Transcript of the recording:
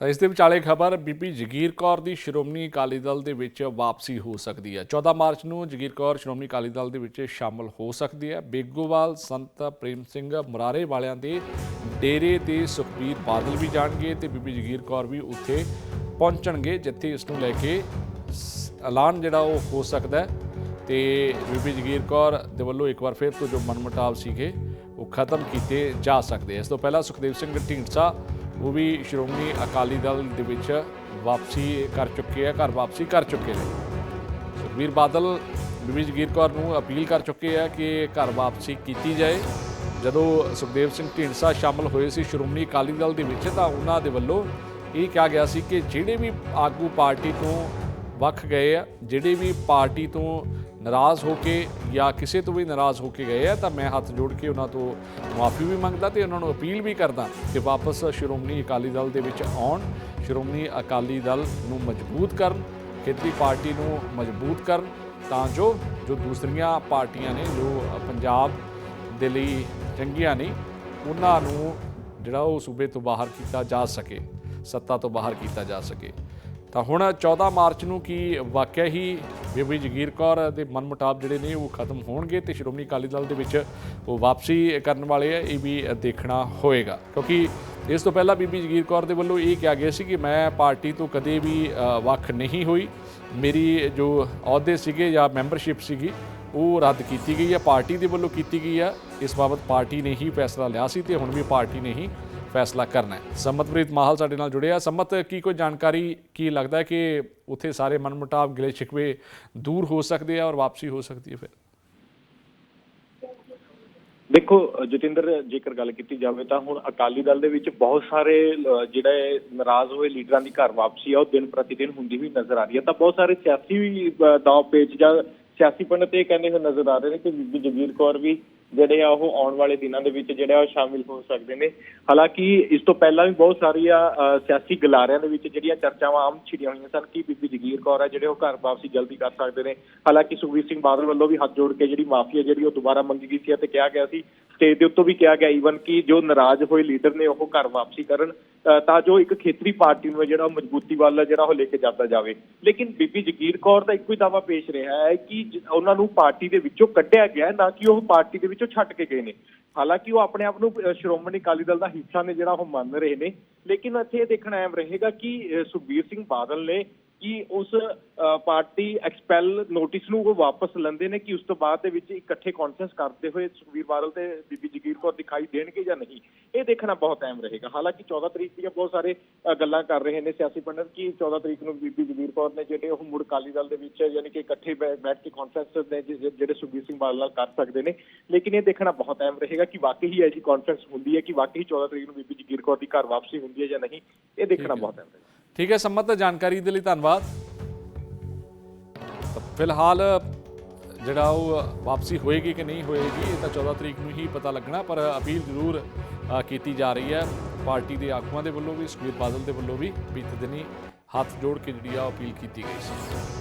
ਤਾਂ ਇਸ ਦੇ ਵਿਚਾਲੇ ਖਬਰ ਬੀਬੀ ਜਗੀਰ ਕੌਰ ਦੀ ਸ਼੍ਰੋਮਣੀ ਅਕਾਲੀ ਦਲ ਦੇ ਵਿੱਚ ਵਾਪਸੀ ਹੋ ਸਕਦੀ ਹੈ। 14 ਮਾਰਚ ਨੂੰ ਜਗੀਰ ਕੌਰ ਸ਼੍ਰੋਮਣੀ ਅਕਾਲੀ ਦਲ ਦੇ ਵਿੱਚ ਸ਼ਾਮਲ ਹੋ ਸਕਦੀ ਹੈ। ਬੇਗੋਵਾਲ, ਸੰਤ ਪ੍ਰੇਮ ਸਿੰਘ ਮੁਰਾਰੇ ਵਾਲਿਆਂ ਦੇ ਡੇਰੇ ਤੇ ਸੁਖਬੀਰ ਬਾਦਲ ਵੀ ਜਾਣਗੇ ਤੇ ਬੀਬੀ ਜਗੀਰ ਕੌਰ ਵੀ ਉੱਥੇ ਪਹੁੰਚਣਗੇ, ਜਿੱਥੇ ਇਸ ਨੂੰ ਲੈ ਕੇ ਐਲਾਨ ਜਿਹੜਾ ਉਹ ਹੋ ਸਕਦਾ ਹੈ। ਤੇ ਬੀਬੀ ਜਗੀਰ ਕੌਰ ਦੇ ਵੱਲੋਂ ਇੱਕ ਵਾਰ ਫਿਰ ਤੋਂ ਜੋ ਮਨਮਟਾਵ ਸੀਗੇ, ਉਹ ਖਤਮ ਕੀਤੇ ਜਾ ਸਕਦੇ ਇਸ ਤੋਂ ਪਹਿਲਾਂ ਸੁਖਦੇਵ ਸਿੰਘ ਢੀਂਡਸਾ ਉਹ ਵੀ ਸ਼੍ਰੋਮਣੀ ਅਕਾਲੀ ਦਲ ਦੇ ਵਿੱਚ ਵਾਪਸੀ ਕਰ ਚੁੱਕੇ ਆ, ਘਰ ਵਾਪਸੀ ਕਰ ਚੁੱਕੇ ਨੇ। ਸੁਖਬੀਰ ਬਾਦਲ ਬੀਬੀ ਜਗੀਰ ਕੌਰ ਨੂੰ ਅਪੀਲ ਕਰ ਚੁੱਕੇ ਆ ਕਿ ਘਰ ਵਾਪਸੀ ਕੀਤੀ ਜਾਏ। ਜਦੋਂ ਸੁਖਦੇਵ ਸਿੰਘ ਢੀਂਡਸਾ ਸ਼ਾਮਲ ਹੋਏ ਸੀ ਸ਼੍ਰੋਮਣੀ ਅਕਾਲੀ ਦਲ ਦੇ ਵਿੱਚ, ਤਾਂ ਉਹਨਾਂ ਦੇ ਵੱਲੋਂ ਇਹ ਕਿਹਾ ਗਿਆ ਸੀ ਕਿ ਜਿਹੜੇ ਵੀ ਆਗੂ ਪਾਰਟੀ ਤੋਂ ਵੱਖ ਗਏ ਆ, ਜਿਹੜੇ ਵੀ ਪਾਰਟੀ ਤੋਂ ਨਾਰਾਜ਼ ਹੋ ਕੇ ਜਾਂ ਕਿਸੇ ਤੋਂ ਵੀ ਨਾਰਾਜ਼ ਹੋ ਕੇ ਗਏ ਆ, ਤਾਂ ਮੈਂ ਹੱਥ ਜੋੜ ਕੇ ਉਹਨਾਂ ਤੋਂ ਮਾਫੀ ਵੀ ਮੰਗਦਾ ਤੇ ਉਹਨਾਂ ਨੂੰ ਅਪੀਲ ਵੀ ਕਰਦਾ ਕਿ ਵਾਪਸ ਸ਼੍ਰੋਮਣੀ ਅਕਾਲੀ ਦਲ ਦੇ ਵਿੱਚ ਆਉਣ, ਸ਼੍ਰੋਮਣੀ ਅਕਾਲੀ ਦਲ ਨੂੰ ਮਜ਼ਬੂਤ ਕਰਨ, ਖੇਤਰੀ ਪਾਰਟੀ ਨੂੰ ਮਜ਼ਬੂਤ ਕਰਨ, ਤਾਂ ਜੋ ਜੋ ਦੂਸਰੀਆਂ ਪਾਰਟੀਆਂ ਨੇ, ਜੋ ਪੰਜਾਬ ਦੇ ਲਈ ਚੰਗੀਆਂ ਨਹੀਂ ਉਹਨਾਂ ਨੂੰ ਜਿਹੜਾ ਉਹ ਸੂਬੇ ਤੋਂ ਬਾਹਰ ਕੀਤਾ ਜਾ ਸਕੇ, ਸੱਤਾ ਤੋਂ ਬਾਹਰ ਕੀਤਾ ਜਾ ਸਕੇ। ਤਾਂ ਹੁਣ 14 ਮਾਰਚ ਨੂੰ ਕੀ ਵਾਕਿਆ ਹੀ ਬੀਬੀ ਜਗੀਰ ਕੌਰ ਦੇ ਮਨਮੁਟਾਵ ਜਿਹੜੇ ਨੇ ਉਹ ਖਤਮ ਹੋਣਗੇ ਤੇ ਸ਼੍ਰੋਮਣੀ ਅਕਾਲੀ ਦਲ ਦੇ ਵਿੱਚ ਉਹ ਵਾਪਸੀ ਕਰਨ ਵਾਲੇ ਆ, ਇਹ ਵੀ ਦੇਖਣਾ ਹੋਏਗਾ। ਕਿਉਂਕਿ ਇਸ ਤੋਂ ਪਹਿਲਾਂ ਬੀਬੀ ਜਗੀਰ ਕੌਰ ਦੇ ਵੱਲੋਂ ਇਹ ਕਿਹਾ ਗਿਆ ਸੀ ਕਿ ਮੈਂ ਪਾਰਟੀ ਤੋਂ ਕਦੇ ਵੀ ਵੱਖ ਨਹੀਂ ਹੋਈ। ਮੇਰੀ ਜੋ ਅਹੁਦੇ ਸੀਗੇ ਜਾਂ ਮੈਂਬਰਸ਼ਿਪ ਸੀਗੀ, ਉਹ ਰੱਦ ਕੀਤੀ ਗਈ ਹੈ ਪਾਰਟੀ ਦੇ ਵੱਲੋਂ ਕੀਤੀ ਗਈ ਹੈ ਇਸ ਬਾਬਤ ਪਾਰਟੀ ਨੇ ਹੀ ਫੈਸਲਾ ਲਿਆ ਸੀ ਤੇ ਹੁਣ ਵੀ ਪਾਰਟੀ ਨੇ ਹੀ ਫੈਸਲਾ ਕਰਨਾ ਹੈ। ਸੰਮਤਪ੍ਰੀਤ ਮਾਹਲ ਸਾਡੇ ਨਾਲ ਜੁੜਿਆ। ਸੰਮਤ ਕੀ ਕੋਈ ਜਾਣਕਾਰੀ ਕੀ ਲੱਗਦਾ ਹੈ ਕਿ ਉੱਥੇ ਸਾਰੇ ਮਨਮੁਟਾਵ ਗਿਲੇ ਸ਼ਿਕਵੇ ਦੂਰ ਹੋ ਸਕਦੇ ਆ ਔਰ ਵਾਪਸੀ ਹੋ ਸਕਦੀ ਹੈ ਫਿਰ? ਦੇਖੋ ਜਤਿੰਦਰ ਜੇਕਰ ਗੱਲ ਕੀਤੀ ਜਾਵੇ ਤਾਂ ਹੁਣ ਅਕਾਲੀ ਦਲ ਦੇ ਵਿੱਚ ਬਹੁਤ ਸਾਰੇ ਅ, ਜਿਹੜੇ ਨਾਰਾਜ਼ ਹੋਏ ਲੀਡਰਾਂ ਦੀ ਘਰ ਵਾਪਸੀ ਆ ਉਹ ਦਿਨ ਪ੍ਰਤੀ ਦਿਨ ਹੁੰਦੀ ਹੋਈ ਨਜ਼ਰ ਆ ਰਹੀ ਹੈ। ਤਾਂ ਬਹੁਤ ਸਾਰੇ ਸਿਆਸੀ ਵੀ ਅ, ਦਾਅ ਪੇਚ ਜਾਂ ਸਿਆਸੀ ਪੰਡਤ ਇਹ ਕਹਿੰਦੇ ਹੋਏ ਨਜ਼ਰ ਆ ਰਹੇ ਨੇ ਕਿ ਬੀਬੀ ਜਗੀਰ ਕੌਰ ਵੀ ਜਿਹੜੇ ਆ ਉਹ ਆਉਣ ਵਾਲੇ ਦਿਨਾਂ ਦੇ ਵਿੱਚ ਜਿਹੜੇ ਆ ਉਹ ਸ਼ਾਮਿਲ ਹੋ ਸਕਦੇ ਨੇ। ਹਾਲਾਂਕਿ ਇਸ ਤੋਂ ਪਹਿਲਾਂ ਵੀ ਬਹੁਤ ਸਾਰੀਆਂ ਅ, ਸਿਆਸੀ ਗਲਾਰਿਆਂ ਦੇ ਵਿੱਚ ਜਿਹੜੀਆਂ ਚਰਚਾਵਾਂ ਆਮ ਛਿੜੀਆਂ ਹੋਈਆਂ ਸਨ ਕਿ ਬੀਬੀ ਜਗੀਰ ਕੌਰ ਆ ਜਿਹੜੇ ਉਹ ਘਰ ਵਾਪਸੀ ਜਲਦੀ ਕਰ ਸਕਦੇ ਨੇ। ਹਾਲਾਂਕਿ ਸੁਖਬੀਰ ਸਿੰਘ ਬਾਦਲ ਵੱਲੋਂ ਵੀ ਹੱਥ ਜੋੜ ਕੇ ਜਿਹੜੀ ਮਾਫੀ ਹੈ ਜਿਹੜੀ ਉਹ ਦੁਬਾਰਾ ਮੰਗੀ ਗਈ ਸੀ ਅਤੇ ਕਿਹਾ ਗਿਆ ਸੀ ਸਟੇਜ ਦੇ ਉੱਤੋਂ ਵੀ ਕਿਹਾ ਗਿਆ ਈਵਨ ਕਿ ਜੋ ਨਾਰਾਜ਼ ਹੋਏ ਲੀਡਰ ਨੇ ਉਹ ਘਰ ਵਾਪਸੀ ਕਰਨ ਤਾਂ ਜੋ ਇੱਕ ਖੇਤਰੀ ਪਾਰਟੀ ਨੂੰ ਜਿਹੜਾ ਉਹ ਮਜ਼ਬੂਤੀ ਵੱਲ ਜਿਹੜਾ ਉਹ ਲੈ ਕੇ ਜਾਂਦਾ ਜਾਵੇ। ਲੇਕਿਨ ਬੀਬੀ ਜਗੀਰ ਕੌਰ ਦਾ ਇੱਕੋ ਹੀ ਦਾਵਾ ਪੇਸ਼ ਰਿਹਾ ਹੈ ਕਿ ਉਹਨਾਂ ਨੂੰ ਪਾਰਟੀ ਦੇ ਵਿੱਚੋਂ ਕੱਢਿਆ ਗਿਆ ਨਾ ਕਿ ਉਹ ਪਾਰਟੀ ਦੇ ਵਿੱਚੋਂ ਛੱਡ ਕੇ ਗਏ ਨੇ। ਹਾਲਾਂਕਿ ਉਹ ਆਪਣੇ ਆਪ ਨੂੰ ਸ਼੍ਰੋਮਣੀ ਅਕਾਲੀ ਦਲ ਦਾ ਹਿੱਸਾ ਨੇ ਜਿਹੜਾ ਉਹ ਮੰਨ ਰਹੇ ਨੇ। ਲੇਕਿਨ ਇੱਥੇ ਇਹ ਦੇਖਣਾ ਅਹਿਮ ਰਹੇਗਾ ਕਿ ਸੁਖਬੀਰ ਸਿੰਘ ਬਾਦਲ ਨੇ ਕਿ ਉਸ ਪਾਰਟੀ ਐਕਸਪੈਲ ਨੋਟਿਸ ਨੂੰ ਉਹ ਵਾਪਸ ਲੈਂਦੇ ਨੇ ਕਿ ਉਸ ਤੋਂ ਬਾਅਦ ਦੇ ਵਿੱਚ ਇਕੱਠੇ ਕਾਨਫਰੰਸ ਕਰਦੇ ਹੋਏ ਸੁਖਬੀਰ ਬਾਦਲ ਤੇ ਬੀਬੀ ਜਗੀਰ ਕੌਰ ਦਿਖਾਈ ਦੇਣਗੇ ਜਾਂ ਨਹੀਂ? ਇਹ ਦੇਖਣਾ ਬਹੁਤ ਅਹਿਮ ਰਹੇਗਾ। ਹਾਲਾਂਕਿ 14 ਤਰੀਕ ਦੀਆਂ ਬਹੁਤ ਸਾਰੇ ਗੱਲਾਂ ਕਰ ਰਹੇ ਨੇ ਸਿਆਸੀ ਪੰਡਤ ਕਿ 14 ਤਰੀਕ ਨੂੰ ਬੀਬੀ ਜਗੀਰ ਕੌਰ ਨੇ ਜਿਹੜੇ ਉਹ ਮੁੜ ਅਕਾਲੀ ਦਲ ਦੇ ਵਿੱਚ ਯਾਨੀ ਕਿ ਇਕੱਠੇ ਬੈਠ ਕੇ ਕਾਨਫਰੰਸ ਨੇ ਜਿਹੜੇ ਸੁਖਬੀਰ ਸਿੰਘ ਬਾਦਲ ਨਾਲ ਕਰ ਸਕਦੇ ਨੇ। ਲੇਕਿਨ ਇਹ ਦੇਖਣਾ ਬਹੁਤ ਅਹਿਮ ਰਹੇਗਾ ਕਿ ਵਾਕਈ ਹੀ ਐਸੀ ਕਾਨਫਰੰਸ ਹੁੰਦੀ ਹੈ ਕਿ ਵਾਕਈ 14 ਤਰੀਕ ਨੂੰ ਬੀਬੀ ਜਗੀਰ ਕੌਰ ਦੀ ਘਰ ਵਾਪਸੀ ਹੁੰਦੀ ਹੈ ਜਾਂ ਨਹੀਂ ਇਹ ਦੇਖਣਾ ਬਹੁਤ ਅਹਿਮ ਰਹੇਗਾ। ਠੀਕ ਹੈ, ਸੰਮਤ ਜਾਣਕਾਰੀ ਦੇ ਲਈ ਧੰਨਵਾਦ। ਫਿਲਹਾਲ ਜਿਹੜਾ ਉਹ ਵਾਪਸੀ ਹੋਏਗੀ ਕਿ ਨਹੀਂ ਹੋਏਗੀ, ਇਹ ਤਾਂ 14 ਤਰੀਕ ਨੂੰ ਹੀ ਪਤਾ ਲੱਗਣਾ, ਪਰ ਅਪੀਲ ਜ਼ਰੂਰ ਕੀਤੀ ਜਾ ਰਹੀ ਹੈ। ਪਾਰਟੀ ਦੇ ਆਗੂਆਂ ਦੇ ਵੱਲੋਂ ਵੀ, ਸੁਖਬੀਰ ਬਾਦਲ ਦੇ ਵੱਲੋਂ ਵੀ, ਬੀਤੇ ਦਿਨੀ ਹੱਥ ਜੋੜ ਕੇ ਜਿਹੜੀ ਆ ਅਪੀਲ ਕੀਤੀ ਗਈ ਸੀ।